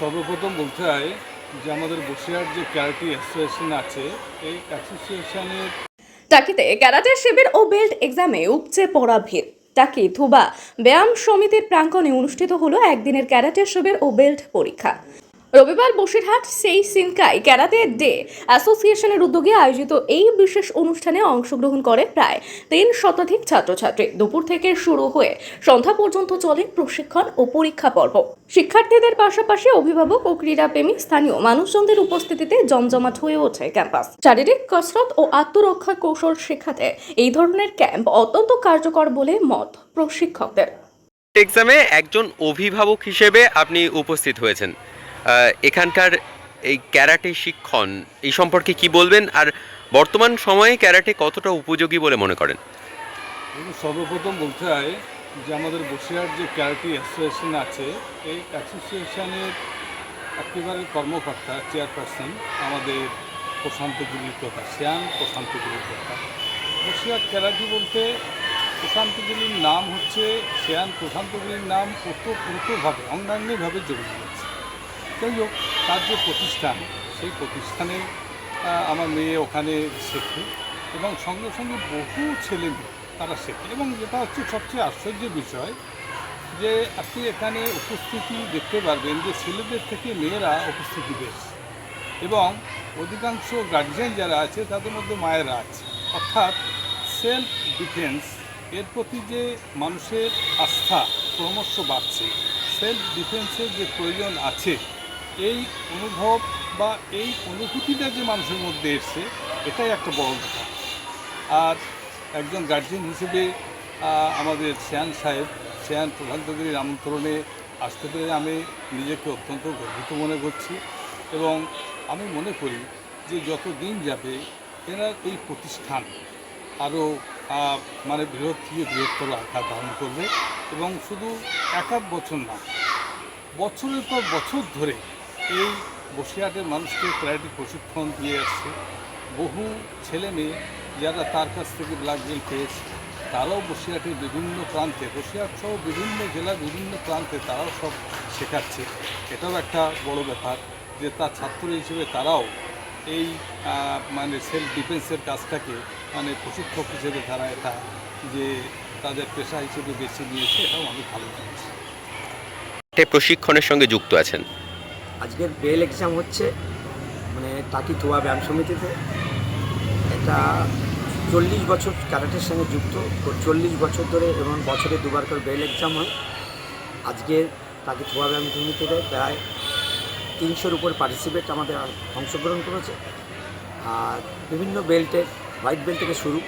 সর্বপ্রথম বলতে হয় যে আমাদের বসিরহাট যে ক্যারাটি অ্যাসোসিয়েশন আছে, এই অ্যাসোসিয়েশনের টাকিতে ক্যারাটে শিবির ও বেল্ট এক্সামে উপচে পড়া ভিড়। টাকি থুবা ব্যায়াম সমিতির প্রাঙ্গণে অনুষ্ঠিত হলো একদিনের ক্যারাটে শিবির ও বেল্ট পরীক্ষা। রবিবার বসিরহাট সেই সিনকাই ক্যারাটে ডে অ্যাসোসিয়েশনের উদ্যোগে আয়োজিত এই বিশেষ অনুষ্ঠানে অংশগ্রহণ করে প্রায় তিন শতাধিক ছাত্রছাত্রী। দুপুর থেকে শুরু হয়ে সন্ধ্যা পর্যন্ত চলে প্রশিক্ষণ ও পরীক্ষা পর্ব। শিক্ষার্থীদের পাশাপাশি অভিভাবক ও ক্রীড়াপ্রেমী স্থানীয় মানুষজনদের উপস্থিতিতে জমজমাট হয়ে ওঠে ক্যাম্পাস। শারীরিক কসরত ও আত্মরক্ষা কৌশল শেখাতে এই ধরনের ক্যাম্প অত্যন্ত কার্যকর বলে মত প্রশিক্ষকদের। এক্সামে একজন অভিভাবক হিসেবে আপনি উপস্থিত হয়েছেন। এখানকার এই ক্যারাটে শিক্ষণ, এই সম্পর্কে কি বলবেন? আর বর্তমান সময়ে ক্যারাটে কতটা উপযোগী বলে মনে করেন? সর্বপ্রথম বলতে হয় যে আমাদের বসিরহাট যে ক্যারাটি অ্যাসোসিয়েশন আছে, এই অ্যাসোসিয়েশনের একেবারে কর্মকর্তা, চেয়ারপারসন আমাদের প্রশান্ত গিরির কথা, শ্যাম প্রশান্ত গিরির কথা। বসিরহাট ক্যারাটি বলতে প্রশান্ত গিরির নাম হচ্ছে, শ্যাম প্রশান্ত গিরির নাম ওতপ্রোতভাবে অঙ্গাঙ্গিভাবে জড়িয়ে যাই হোক, তার যে প্রতিষ্ঠান, সেই প্রতিষ্ঠানে আমার মেয়ে ওখানে শেখে এবং সঙ্গে সঙ্গে বহু ছেলে তারা শেখে। এবং যেটা হচ্ছে সবচেয়ে আশ্চর্যের বিষয় যে, আপনি এখানে উপস্থিতি দেখতে পারবেন যে, ছেলেদের থেকে মেয়েরা উপস্থিতি বেশি। এবং অধিকাংশ গার্জিয়ান যারা আছে, তাদের মধ্যে মায়েরা আছে। অর্থাৎ সেলফ ডিফেন্স এর প্রতি যে মানুষের আস্থা ক্রমশ বাড়ছে। সেলফ ডিফেন্সের যে প্রয়োজন আছে এই অনুভব বা এই অনুভূতিটা যে মানুষের মধ্যে এসছে, এটাই একটা বড় কথা। আর একজন গার্জিয়ান হিসেবে আমাদের শ্যান সাহেব, শ্যান প্রধানমন্ত্রীর আমন্ত্রণে আসতে পেরে আমি নিজেকে অত্যন্ত গর্বিত মনে করছি এবং আমি মনে করি যে যত দিন যাবে, এনার এই প্রতিষ্ঠান আরও মানে বৃহৎ থেকে বৃহত্তর আকার ধারণ করবে এবং শুধু এক আধ বছর না, বছরের পর বছর ধরে এই বসিরহাটের মানুষকে ক্যারাটে প্রশিক্ষণ দিয়ে আসছে। বহু ছেলে মেয়ে যারা তার কাছ থেকে ব্ল্যাক বেল্ট পেয়েছে, তারাও বসিরহাটের বিভিন্ন প্রান্তে, বসিরহাট সহ বিভিন্ন জেলার বিভিন্ন প্রান্তে তারাও সব শেখাচ্ছে। এটাও একটা বড় ব্যাপার যে তার ছাত্র হিসেবে তারাও এই মানে সেলফ ডিফেন্সের কাজটাকে মানে প্রশিক্ষক হিসেবে তারা এটা যে তাদের পেশা হিসেবে বেছে নিয়েছে, এটাও আমি ভালো ক্যারাটে প্রশিক্ষণের সঙ্গে যুক্ত আছেন। আজকের বেল এক্সাম হচ্ছে মানে টাকি থোয়া ব্যায়াম সমিতিতে। এটা চল্লিশ বছর ক্যারাটের সঙ্গে যুক্ত চল্লিশ বছর ধরে এবং বছরে দুবার করে বেল এক্সাম হয়। আজকে টাকি থোয়া ব্যায়াম সমিতিতে প্রায় তিনশোর উপর পার্টিসিপেট আমাদের অংশগ্রহণ করেছে। আর বিভিন্ন বেল্টের হোয়াইট বেল্ট থেকে শুরু,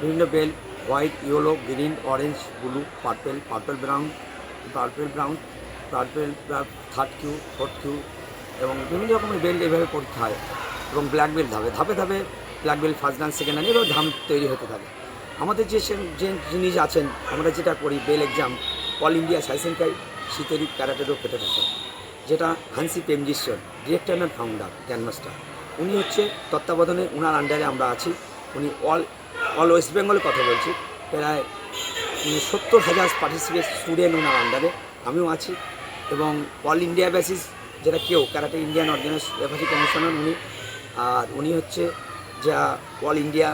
বিভিন্ন belt white, yellow, green, orange, blue, purple purple brown purple brown purple, third kyu, fourth kyu এবং বিভিন্ন রকমের বেল্ট এভাবে পরীক্ষা হয় এবং ব্ল্যাক বেল্ট ধাপে ধাপে ধাপে black belt first dan second dan এভাবে ধাম তৈরি হতে থাকে। আমাদের যে যে জিনিস আছেন, আমরা যেটা করি বেল এক্সাম অল ইন্ডিয়া সাইসেন্টাই শীতেরি ক্যারাটেরও ফেডারেশন যেটা হানসি পেমজিশ্বর ডিরেক্টর অ্যান্ড ফাউন্ডার গ্র্যান্ডমাস্টার উনি হচ্ছে তত্ত্বাবধানে ওনার আন্ডারে আমরা আছি। উনি অল অল ওয়েস্ট বেঙ্গলে কথা বলছি। প্রায় সত্তর হাজার পার্টিসিপেট স্টুডেন্ট ওনার আন্ডারে আমিও আছি এবং অল ইন্ডিয়া বেসিস যেটা কেউ, karate Indian organise referee commissioner উনি, আর উনি হচ্ছে যা অল ইন্ডিয়া,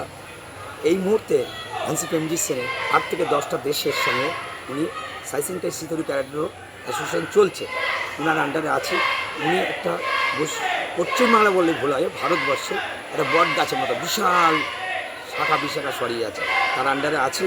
এই মুহূর্তে হানসি পেমজিসেনে আট থেকে দশটা দেশের সঙ্গে উনি সাইসেন্টাই সিতরি ক্যারাটেরও অ্যাসোসিয়েশন চলছে। ওনার আন্ডারে আছে। উনি একটা পশ্চিমবাংলা বললে ভুল হয় ভারতবর্ষে একটা বট গাছের মতো, বিশাল শাখা বিশাখা সরিয়ে আছে। তার আন্ডারে আছে।